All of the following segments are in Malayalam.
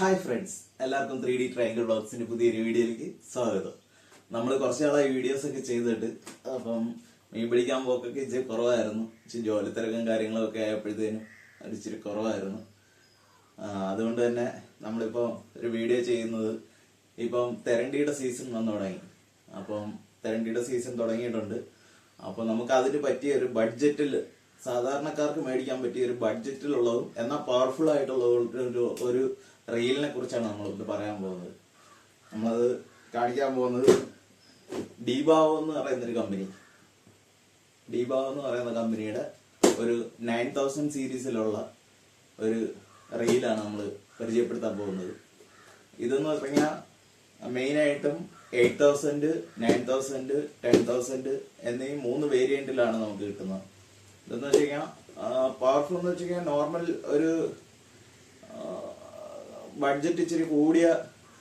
ഹായ് ഫ്രണ്ട്സ് എല്ലാവർക്കും ത്രീ ഡി ട്രയാങ്കിൾ ബ്ലോഗ്സിന്റെ പുതിയൊരു വീഡിയോയിലേക്ക് സ്വാഗതം. നമ്മൾ കുറച്ച് നാളായി വീഡിയോസ് ഒക്കെ ചെയ്തിട്ട് അപ്പം മീൻ പിടിക്കാൻ പോക്കൊക്കെ ഇച്ചിരി കുറവായിരുന്നു. ഇച്ചിരി ജോലി തിരക്കും കാര്യങ്ങളൊക്കെ ആയപ്പോഴത്തേനും അത് ഇച്ചിരി കുറവായിരുന്നു. അതുകൊണ്ട് തന്നെ നമ്മളിപ്പോൾ ഒരു വീഡിയോ ചെയ്യുന്നത് ഇപ്പം തെരണ്ടിയുടെ സീസൺ വന്നു തുടങ്ങി. അപ്പം തെരണ്ടിയുടെ സീസൺ തുടങ്ങിയിട്ടുണ്ട്. അപ്പോൾ നമുക്ക് അതിന് പറ്റിയ ഒരു ബഡ്ജറ്റിൽ സാധാരണക്കാർക്ക് മേടിക്കാൻ പറ്റിയ ഒരു ബഡ്ജറ്റിലുള്ളതും എന്നാൽ പവർഫുൾ ആയിട്ടുള്ള ഒരു ഒരു റീലിനെ കുറിച്ചാണ് നമ്മളിത് പറയാൻ പോകുന്നത്. നമ്മളത് കാണിക്കാൻ പോകുന്നത് ഡീബാവോ എന്ന് പറയുന്ന ഒരു കമ്പനി ഡീബാവോ എന്ന് പറയുന്ന കമ്പനിയുടെ ഒരു നയൻ തൗസൻഡ് സീരീസിലുള്ള ഒരു റീലാണ് നമ്മൾ പരിചയപ്പെടുത്താൻ പോകുന്നത്. ഇതെന്ന് പറഞ്ഞാൽ മെയിനായിട്ടും eight thousand nine thousand ten thousand എന്നീ മൂന്ന് വേരിയന്റിലാണ് നമുക്ക് കിട്ടുന്നത്. ഇതെന്ന് വെച്ച് കഴിഞ്ഞാൽ പവർഫുൾ എന്ന് വെച്ച് കഴിഞ്ഞാൽ നോർമൽ ഒരു ബഡ്ജറ്റ് ഇച്ചിരി കൂടിയ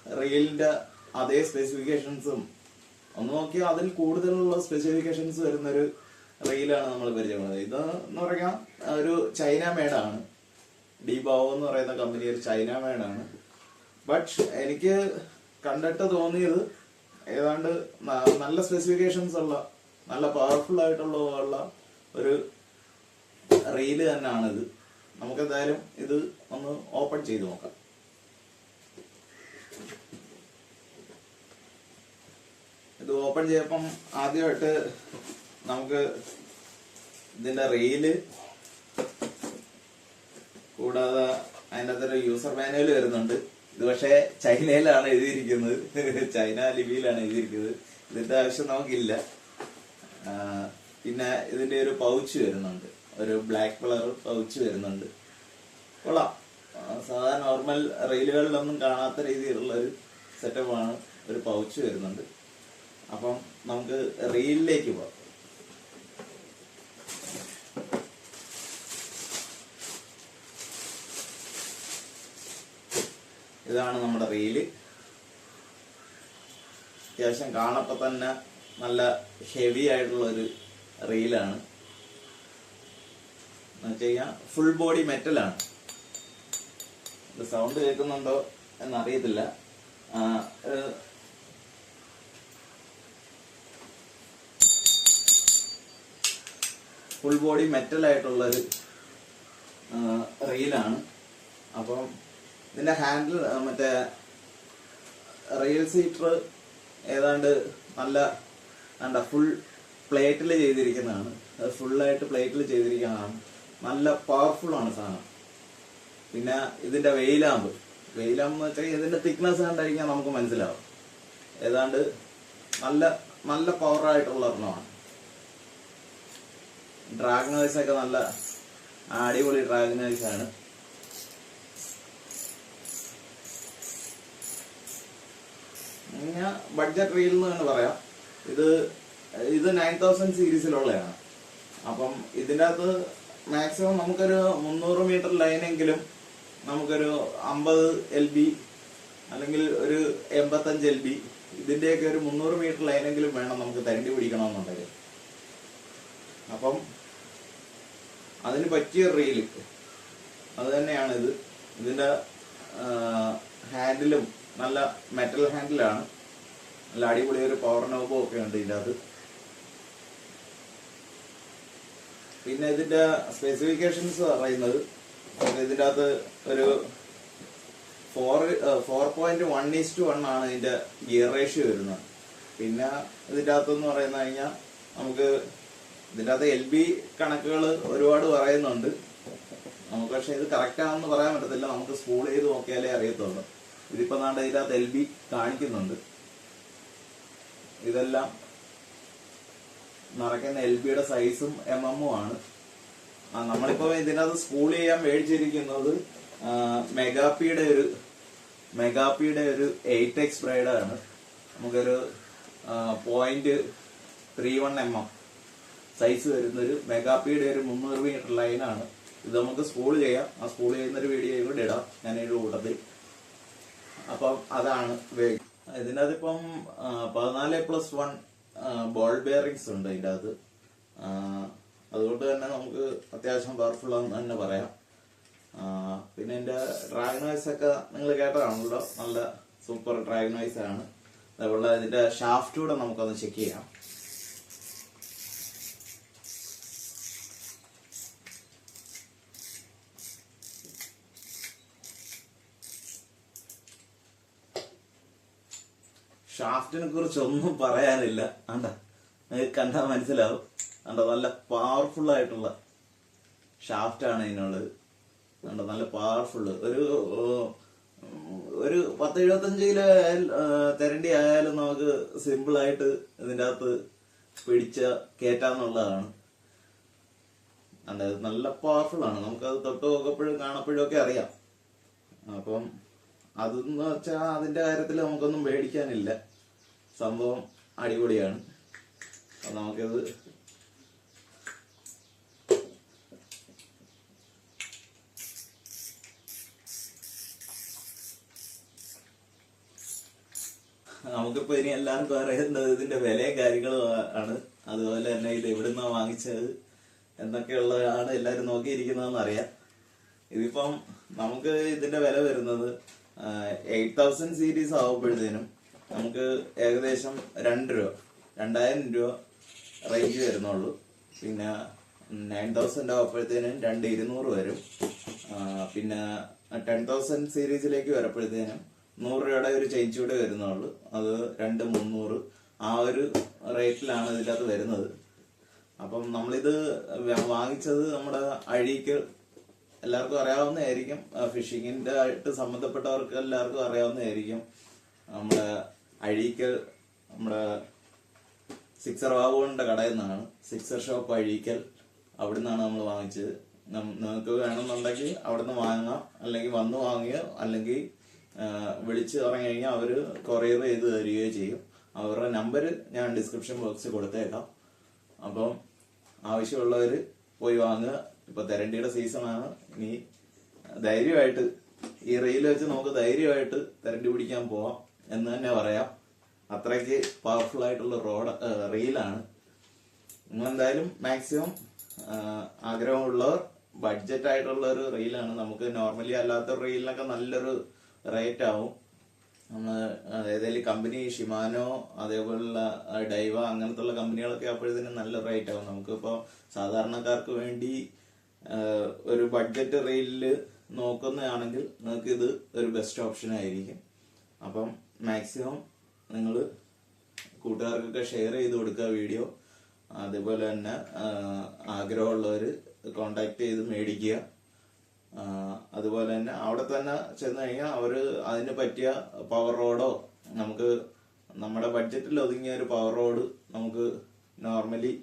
റീലിന്റെ അതേ സ്പെസിഫിക്കേഷൻസും ഒന്ന് നോക്കിയാൽ അതിൽ കൂടുതലുള്ള സ്പെസിഫിക്കേഷൻസ് വരുന്ന ഒരു റീലാണ് നമ്മൾ പരിചയപ്പെടുന്നത്. ഇത് എന്ന് പറഞ്ഞാൽ ഒരു ചൈന മേഡാണ് ഡിബാവോ എന്ന് പറയുന്ന കമ്പനി ഒരു ചൈന മേഡാണ് ബട്ട് എനിക്ക് കണ്ടിട്ട് തോന്നിയത് ഏതാണ്ട് നല്ല സ്പെസിഫിക്കേഷൻസ് ഉള്ള നല്ല പവർഫുൾ ആയിട്ടുള്ള ഒരു റീൽ തന്നെയാണിത് നമുക്ക് എന്തായാലും ഇത് ഒന്ന് ഓപ്പൺ ചെയ്ത് നോക്കാം. ഇത് ഓപ്പൺ ചെയ്യപ്പം ആദ്യമായിട്ട് നമുക്ക് ഇതിന്റെ റീൽ കൂടാതെ അതിന്റെ ഒരു യൂസർ മാനുവൽ വരുന്നുണ്ട്. ഇത് പക്ഷേ ചൈനയിലാണ് എഴുതിയിരിക്കുന്നത്. ചൈന ലിപിയിലാണ് എഴുതിയിരിക്കുന്നത്. ഇതിന്റെ ആവശ്യം നമുക്കില്ല. പിന്നെ ഇതിന്റെ ഒരു പൗച്ച് വരുന്നുണ്ട്. ഒരു ബ്ലാക്ക് കളർ പൗച്ച് വരുന്നുണ്ട്. കൊള്ളാം. സാധാരണ നോർമൽ റെയിലുകളിലൊന്നും കാണാത്ത രീതിയിലുള്ള ഒരു സെറ്റപ്പാണ് ഒരു പൗച്ച് വരുന്നുണ്ട്. അപ്പം നമുക്ക് റീലിലേക്ക് പോകാം ഇതാണ് നമ്മുടെ റീൽ. അത്യാവശ്യം കാണപ്പോ തന്നെ നല്ല ഹെവി ആയിട്ടുള്ള ഒരു റീലാണ്. എന്നുവെച്ചുകഴിഞ്ഞാൽ ഫുൾ ബോഡി മെറ്റലാണ് ഇത് സൗണ്ട് കേൾക്കുന്നുണ്ടോ എന്നറിയത്തില്ല. ഫുൾ ബോഡി മെറ്റൽ ആയിട്ടുള്ളൊരു റീലാണ്. അപ്പം ഇതിന്റെ ഹാൻഡിൽ മറ്റേ റീൽ സീറ്റർ ഏതാണ്ട് നല്ല എന്താ ഫുൾ പ്ലേറ്റിൽ ചെയ്തിരിക്കുന്നതാണ്. ഫുള്ളായിട്ട് പ്ലേറ്റിൽ ചെയ്തിരിക്കുന്നതാണ്. നല്ല പവർഫുൾ ആണ് സാധനം. പിന്നെ ഇതിന്റെ വെയിലാമ്പ്. വെയിലാമ്പ് വെച്ചാൽ ഇതിന്റെ തിക്നെസ് കണ്ടായിരിക്കാൻ നമുക്ക് മനസ്സിലാവും ഏതാണ്ട് നല്ല നല്ല പവർ ആയിട്ടുള്ള ഒരെണ്ണമാണ്. ഐസ് ഒക്കെ നല്ല അടിപൊളി ഡ്രാഗനേഴ്സ് ആണ്. ഞാൻ ബഡ്ജറ്റ് റീൽ എന്ന് തന്നെ പറയാം. ഇത് ഇത് നയൻ തൗസൻഡ് സീരീസിലുള്ളതാണ് അപ്പം ഇതിന്റെ അകത്ത് മാക്സിമം നമുക്കൊരു മുന്നൂറ് മീറ്റർ ലൈനെങ്കിലും നമുക്കൊരു അമ്പത് എൽ ബി അല്ലെങ്കിൽ ഒരു എൺപത്തഞ്ച് എൽ ബി ഇതിന്റെയൊക്കെ ഒരു മുന്നൂറ് മീറ്റർ ലൈനെങ്കിലും വേണം നമുക്ക് തരണ്ടി പിടിക്കണമെന്നുണ്ടെങ്കിൽ. അപ്പം അതിന് പറ്റിയ റീൽ അത് തന്നെയാണ് ഇത്. ഇതിന്റെ ഹാൻഡിലും നല്ല മെറ്റൽ ഹാൻഡിലാണ് നല്ല അടിപൊളി ഒരു പവർ നോബും ഒക്കെ ഉണ്ട് ഇതിന്റെ അകത്ത് പിന്നെ ഇതിന്റെ സ്പെസിഫിക്കേഷൻസ് പറയുന്നത് ഇതിന്റെ അകത്ത് ഒരു four four point one is to one ആണ് ഇതിന്റെ ഗിയർ റേഷ്യോ വരുന്നത്. പിന്നെ ഇതിന്റെ അകത്തെന്ന് പറയുന്ന കഴിഞ്ഞാൽ നമുക്ക് ഇതിന്റെ അകത്ത് എൽ ബി കണക്കുകൾ ഒരുപാട് പറയുന്നുണ്ട്. നമുക്ക് പക്ഷെ ഇത് കറക്റ്റ് ആണെന്ന് പറയാൻ പറ്റത്തില്ല. നമുക്ക് സ്കൂൾ ചെയ്ത് നോക്കിയാലേ അറിയത്തുള്ളൂ. ഇതിപ്പോ നാണ്ട് ഇതിനകത്ത് എൽ ബി കാണിക്കുന്നുണ്ട്. ഇതെല്ലാം നിറയ്ക്കുന്ന എൽ ബിയുടെ സൈസും എം എമ്മും ആണ്. ആ, നമ്മളിപ്പോ ഇതിനകത്ത് സ്കൂൾ ചെയ്യാൻ മേടിച്ചിരിക്കുന്നത് മെഗാപ്പിയുടെ ഒരു മെഗാപ്പിയുടെ ഒരു എയ്റ്റ് എക്സ് ആണ് നമുക്കൊരു point three one M M size വരുന്നൊരു മെഗാപ്പിയുടെ ഒരു മുന്നൂറ് മീറ്റർ ലൈനാണ് ഇത് നമുക്ക് സ്കൂൾ ചെയ്യാം. ആ സ്കൂൾ ചെയ്യുന്ന ഒരു വീഡിയോ കൂടെ ഇടാം. ഞാൻ ഇതിന്റെ കൂട്ടത്തിൽ. അപ്പം അതാണ് ഉപയോഗി- ഇതിനകത്ത് ഇപ്പം പതിനാല് പ്ലസ് വൺ ബോൾ ബെയറിങ്സ് ഉണ്ട് അതിന്റെ അകത്ത്. അതുകൊണ്ട് തന്നെ നമുക്ക് അത്യാവശ്യം പവർഫുൾ ആണെന്ന് തന്നെ പറയാം. പിന്നെ എന്റെ ഡ്രാഗൺ വൈസ് ഒക്കെ നിങ്ങൾ കേട്ടതാണല്ലോ. നല്ല സൂപ്പർ ഡ്രാഗൺ വോയിസ് ആണ്. അതുപോലെ ഇതിന്റെ ഷാഫ്റ്റ് കൂടെ നമുക്കൊന്ന് ചെക്ക് ചെയ്യാം. ഷാഫ്റ്റിനെ കുറിച്ച് ഒന്നും പറയാനില്ല. ആണ്ട കണ്ടാൽ മനസ്സിലാവും. ആണ്ട നല്ല പവർഫുൾ ആയിട്ടുള്ള ആണ് ഇതിനുള്ളത്. ആണ്ട നല്ല പവർഫുൾ ഒരു ഒരു പത്ത് എഴുപത്തഞ്ച് കിലോ തെരണ്ടി ആയാലും നമുക്ക് സിമ്പിൾ ആയിട്ട് ഇതിന്റെ അകത്ത് പിടിച്ച കയറ്റാന്നുള്ളതാണ് അതായത് നല്ല പവർഫുൾ ആണ്. നമുക്കത് തൊട്ട് നോക്കപ്പോഴും കാണപ്പോഴും ഒക്കെ അറിയാം. അപ്പം അതെന്ന് വെച്ചാൽ അതിന്റെ കാര്യത്തിൽ നമുക്കൊന്നും പേടിക്കാനില്ല. സംഭവം അടിപൊളിയാണ്. അപ്പം നമുക്കത് നമുക്കിപ്പോ ഇനി എല്ലാവർക്കും അറിയുന്നത് ഇതിന്റെ വിലയും കാര്യങ്ങളും ആണ്. അതുപോലെ തന്നെ ഇത് എവിടുന്നാ വാങ്ങിച്ചത് എന്നൊക്കെയുള്ളതാണ് എല്ലാരും നോക്കിയിരിക്കുന്നതെന്ന് അറിയാം. ഇതിപ്പം നമുക്ക് ഇതിന്റെ വില വരുന്നത് എയ്റ്റ് തൗസൻഡ് സീരീസ് ആവുമ്പോഴത്തേനും നമുക്ക് ഏകദേശം രണ്ട് രൂപ രണ്ടായിരം രൂപ റേഞ്ച് വരുന്നുള്ളൂ. പിന്നെ നയൻ തൗസൻഡ് ആവുമ്പോഴത്തേനും രണ്ട് ഇരുന്നൂറ് വരും. പിന്നെ ടെൻ തൗസൻഡ് സീരീസിലേക്ക് വരുമ്പോഴത്തേനും നൂറ് രൂപയുടെ ഒരു ചേഞ്ച് കൂടെ വരുന്നുള്ളൂ. അത് രണ്ട് മുന്നൂറ് ആ ഒരു റേറ്റിലാണ് ഇതിനകത്ത് വരുന്നത്. അപ്പം നമ്മളിത് വാങ്ങിച്ചത് നമ്മുടെ അഴീക്ക് എല്ലാവർക്കും അറിയാവുന്നതായിരിക്കും. ഫിഷിങ്ങിന്റെ ആയിട്ട് സംബന്ധപ്പെട്ടവർക്ക് എല്ലാവർക്കും അറിയാവുന്നതായിരിക്കും. നമ്മുടെ അഴീക്കൽ നമ്മുടെ സിക്സർ ബാബുവിന്റെ കടയിൽ നിന്നാണ്. Sixer shop Azhikkal. അവിടെ നിന്നാണ് നമ്മൾ വാങ്ങിച്ചത്. നിങ്ങൾക്ക് വേണമെന്നുണ്ടെങ്കിൽ അവിടെ നിന്ന് വാങ്ങാം. അല്ലെങ്കിൽ വന്ന് വാങ്ങുകയോ അല്ലെങ്കിൽ വിളിച്ച് ഇറങ്ങി കഴിഞ്ഞാൽ അവർ കൊറിയർ ചെയ്ത് തരികയോ ചെയ്യും. അവരുടെ നമ്പർ ഞാൻ ഡിസ്ക്രിപ്ഷൻ ബോക്സിൽ കൊടുത്തേക്കാം. അപ്പം ആവശ്യമുള്ളവർ പോയി വാങ്ങുക. ഇപ്പൊ തെരണ്ടിയുടെ സീസണാണ്. ഇനി ധൈര്യമായിട്ട് ഈ റെയിൽ വെച്ച് നമുക്ക് ധൈര്യമായിട്ട് തെരണ്ടി പിടിക്കാൻ പോവാം. എന്ന് തന്നെ പറയാം. അത്രയ്ക്ക് പവർഫുൾ ആയിട്ടുള്ള റോഡ് റീലാണ്. നിങ്ങൾ എന്തായാലും മാക്സിമം ആഗ്രഹമുള്ളവർ ബഡ്ജറ്റ് ആയിട്ടുള്ള ഒരു റീലാണ്. നമുക്ക് നോർമലി അല്ലാത്ത റീലിനൊക്കെ നല്ലൊരു റേറ്റ് ആവും. നമ്മൾ ഏതെങ്കിലും കമ്പനി ഷിമാനോ അതേപോലുള്ള ഡൈവ അങ്ങനത്തെ ഉള്ള കമ്പനികളൊക്കെ അപ്പോഴത്തേനും നല്ല റേറ്റ് ആവും. നമുക്കിപ്പോൾ സാധാരണക്കാർക്ക് വേണ്ടി ഒരു ബഡ്ജറ്റ് റെയിലിൽ നോക്കുന്നതാണെങ്കിൽ നിങ്ങൾക്ക് ഇത് ഒരു ബെസ്റ്റ് ഓപ്ഷൻ ആയിരിക്കും. അപ്പം മാക്സിമം നിങ്ങൾ കൂട്ടുകാർക്കൊക്കെ ഷെയർ ചെയ്ത് കൊടുക്കുക വീഡിയോ അതേപോലെ തന്നെ ആഗ്രഹമുള്ളവർ കോണ്ടാക്ട് ചെയ്ത് മേടിക്കുക. അതുപോലെ തന്നെ അവിടെ തന്നെ ചെന്ന് കഴിഞ്ഞാൽ അവർ അതിന് പറ്റിയ പവർ റോഡോ നമുക്ക് നമ്മുടെ ബഡ്ജറ്റിൽ ഒതുങ്ങിയ ഒരു പവർ റോഡ് നമുക്ക് നോർമലി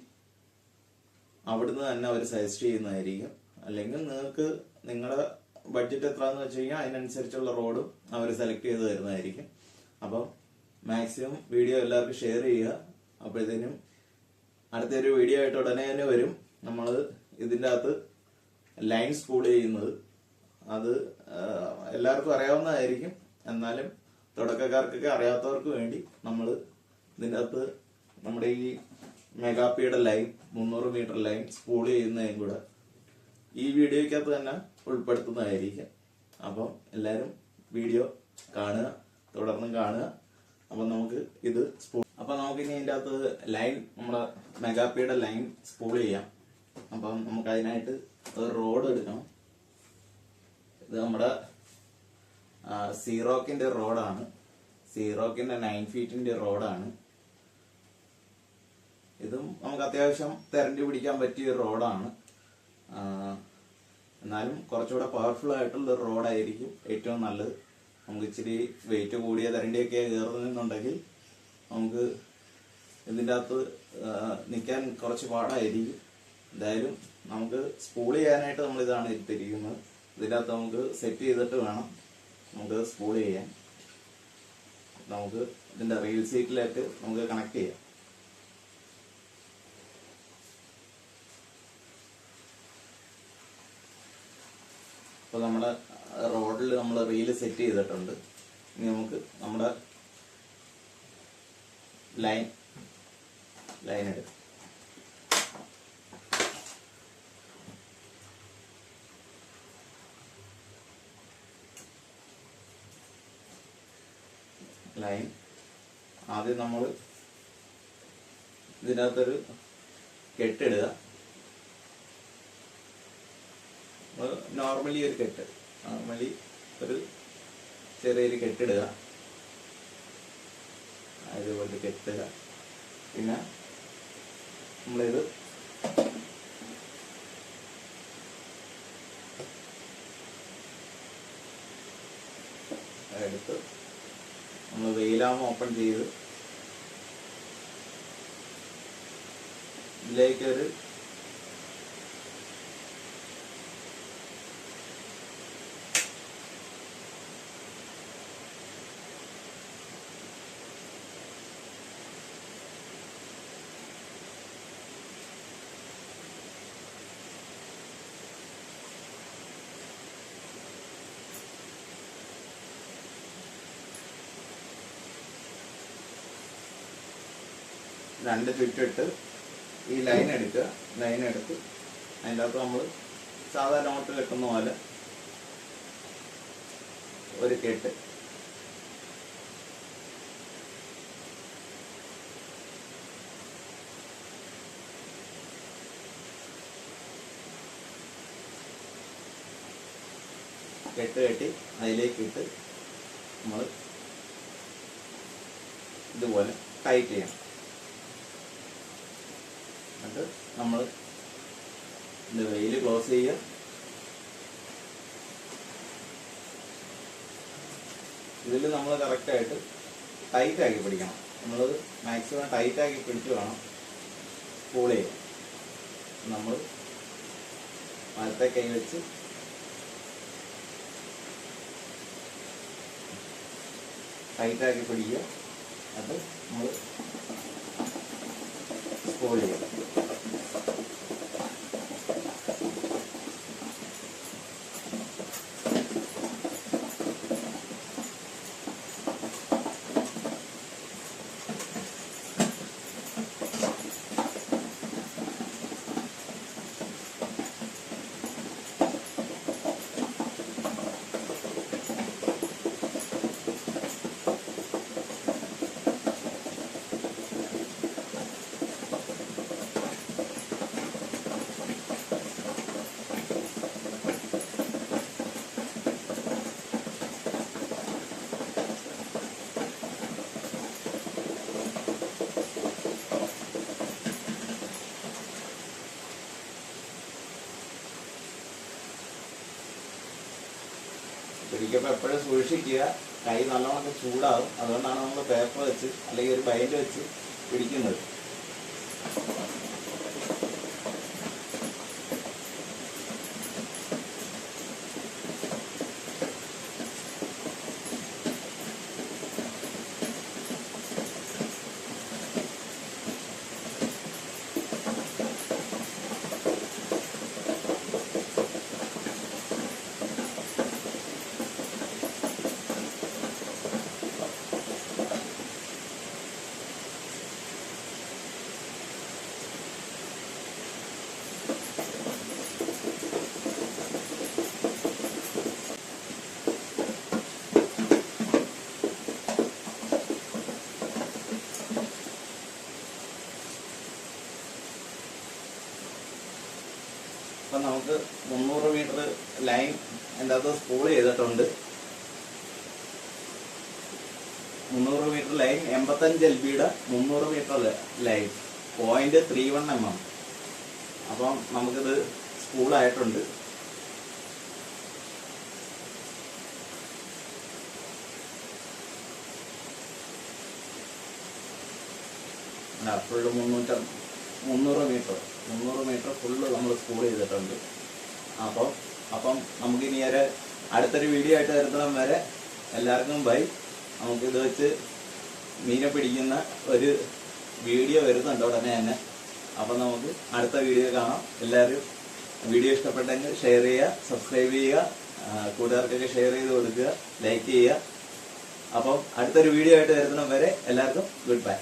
അവിടുന്ന് തന്നെ അവർ സജസ്റ്റ് ചെയ്യുന്നതായിരിക്കും. അല്ലെങ്കിൽ നിങ്ങൾക്ക് നിങ്ങളുടെ ബഡ്ജറ്റ് എത്രയാണെന്ന് വെച്ച് കഴിഞ്ഞാൽ അതിനനുസരിച്ചുള്ള റോഡും അവർ സെലക്ട് ചെയ്ത് തരുന്നതായിരിക്കും. അപ്പം മാക്സിമം വീഡിയോ എല്ലാവർക്കും ഷെയർ ചെയ്യുക. അപ്പോഴത്തേനും അടുത്തൊരു വീഡിയോ ആയിട്ട് ഉടനെ തന്നെ വരും. നമ്മൾ ഇതിന്റെ അകത്ത് ലൈൻസ് സ്പൂൾ ചെയ്യുന്നത്. അത് എല്ലാവർക്കും അറിയാവുന്നതായിരിക്കും. എന്നാലും തുടക്കക്കാർക്കൊക്കെ അറിയാത്തവർക്ക് വേണ്ടി നമ്മൾ ഇതിന്റെ അകത്ത് നമ്മുടെ ഈ മെഗാപ്പിയുടെ ലൈൻ മുന്നൂറ് മീറ്റർ ലൈൻ സ്പൂൾ ചെയ്യുന്നതും കൂടെ ഈ വീഡിയോയ്ക്കകത്ത് തന്നെ ഉൾപ്പെടുത്തുന്നതായിരിക്കും. അപ്പം എല്ലാവരും വീഡിയോ കാണുക. തുടർന്നും കാണുക. അപ്പം നമുക്ക് ഇത് സ്പൂൾ അപ്പം നമുക്ക് ഇനി ഇതിന്റെ അകത്ത് ലൈൻ നമ്മുടെ മെഗാപ്പിയുടെ ലൈൻ സ്പൂൾ ചെയ്യാം. അപ്പം നമുക്ക് അതിനായിട്ട് ഒരു റോഡ് എടുക്കണം. ഇത് നമ്മുടെ സീറോക്കിന്റെ റോഡാണ് സീറോക്കിന്റെ നയൻ ഫീറ്റിന്റെ റോഡാണ് ഇതും നമുക്ക് അത്യാവശ്യം തെരഞ്ഞു പിടിക്കാൻ പറ്റിയ റോഡാണ് എന്നാലും കുറച്ചുകൂടെ പവർഫുൾ ആയിട്ടുള്ള റോഡായിരിക്കും ഏറ്റവും നല്ലത്. നമുക്ക് ഇച്ചിരി വെയിറ്റ് കൂടിയ തരണ്ടിയൊക്കെ കയറുന്നുണ്ടെങ്കിൽ നമുക്ക് ഇതിന്റെ അകത്ത് നിൽക്കാൻ കുറച്ച് പാടായിരിക്കും. എന്തായാലും നമുക്ക് സ്പൂൾ ചെയ്യാനായിട്ട് നമ്മൾ ഇതാണ് എടുത്തിരിക്കുന്നത് ഇതിന്റെ അകത്ത് നമുക്ക് സെറ്റ് ചെയ്തിട്ട് വേണം നമുക്ക് സ്പൂൾ ചെയ്യാൻ. നമുക്ക് ഇതിന്റെ റീൽ സീറ്റിലായിട്ട് നമുക്ക് കണക്ട് ചെയ്യാം. അപ്പോൾ നമ്മുടെ ഫുള്ള് നമ്മൾ റീൽ സെറ്റ് ചെയ്തിട്ടുണ്ട്. ഇനി നമുക്ക് നമ്മുടെ ലൈൻ ലൈൻ എടുക്കാം. ലൈൻ ആദ്യം നമ്മൾ ഇതിനകത്തൊരു കെട്ടിടുക നോർമലി ഒരു കെട്ട്. നോർമലി ഒരു ചെറിയൊരു കെട്ടിടുക. അതുപോലെ കെട്ടുക പിന്നെ നമ്മളിത് എടുത്ത് നമ്മൾ വെയിലാമ ഓപ്പൺ ചെയ്ത് ഇതിലേക്കൊരു രണ്ട് ചുറ്റിട്ട് ഈ ലൈൻ എടുക്കുക. ലൈൻ എടുത്ത് അതിന്റെ അകത്ത് നമ്മൾ സാധാരണ ഓട്ട് കെട്ടുന്ന പോലെ ഒരു കെട്ട്. കെട്ട് കെട്ടി അതിലേക്ക് ഇട്ട് നമ്മൾ ഇതുപോലെ ടൈറ്റ് ചെയ്യണം. എന്നിട്ട് നമ്മൾ ഇത് വെയിൽ ക്ലോസ് ചെയ്യുക. ഇതിൽ നമ്മൾ കറക്റ്റായിട്ട് ടൈറ്റ് ആക്കി പിടിക്കണം. നമ്മൾ മാക്സിമം ടൈറ്റ് ആക്കി പിടിച്ച് വേണം കൂൾ ചെയ്യാൻ. നമ്മൾ വലത്തെ കൈ വെച്ച് ടൈറ്റ് ആക്കി പിടിക്കുക. അത് നമ്മൾ സ്കൂൾ പിടിക്കുമ്പോൾ എപ്പോഴും സൂക്ഷിക്കുക. കൈ നല്ലോണം ചൂടാവും. അതുകൊണ്ടാണ് നമ്മൾ പേപ്പർ വെച്ച് അല്ലെങ്കിൽ ഒരു ബൈൻഡ് വെച്ച് പിടിക്കുന്നത് അപ്പം നമുക്ക് മുന്നൂറ് മീറ്റർ ലൈൻ എന്റെ അത് സ്കൂൾ ചെയ്തിട്ടുണ്ട്. മുന്നൂറ് മീറ്റർ ലൈൻ എൺപത്തഞ്ച് എൽ ബിയുടെ മുന്നൂറ് metre line. Point three one M M അപ്പം നമുക്കിത് സ്കൂളായിട്ടുണ്ട് അപ്പോഴും മുന്നൂറ്റ മുന്നൂറ് മീറ്റർ മുന്നൂറ് മീറ്റർ ഫുള്ള് നമ്മൾ സ്കൂൾ ചെയ്തിട്ടുണ്ട്. അപ്പം അപ്പം നമുക്കിനി ഒരു അടുത്തൊരു വീഡിയോ ആയിട്ട് വരുന്നിടം വരെ എല്ലാവർക്കും ബൈ നമുക്കിത് വെച്ച് മീനെ പിടിക്കുന്ന ഒരു വീഡിയോ വരുന്നുണ്ട് ഉടനെ തന്നെ അപ്പം നമുക്ക് അടുത്ത വീഡിയോ കാണാം. എല്ലാവരും വീഡിയോ ഇഷ്ടപ്പെട്ടെങ്കിൽ ഷെയർ ചെയ്യുക സബ്സ്ക്രൈബ് ചെയ്യുക കൂട്ടുകാർക്കൊക്കെ ഷെയർ ചെയ്ത് കൊടുക്കുക ലൈക്ക് ചെയ്യുക. അപ്പം അടുത്തൊരു വീഡിയോ ആയിട്ട് വരുന്നവരെ വരെ എല്ലാവർക്കും ഗുഡ് ബൈ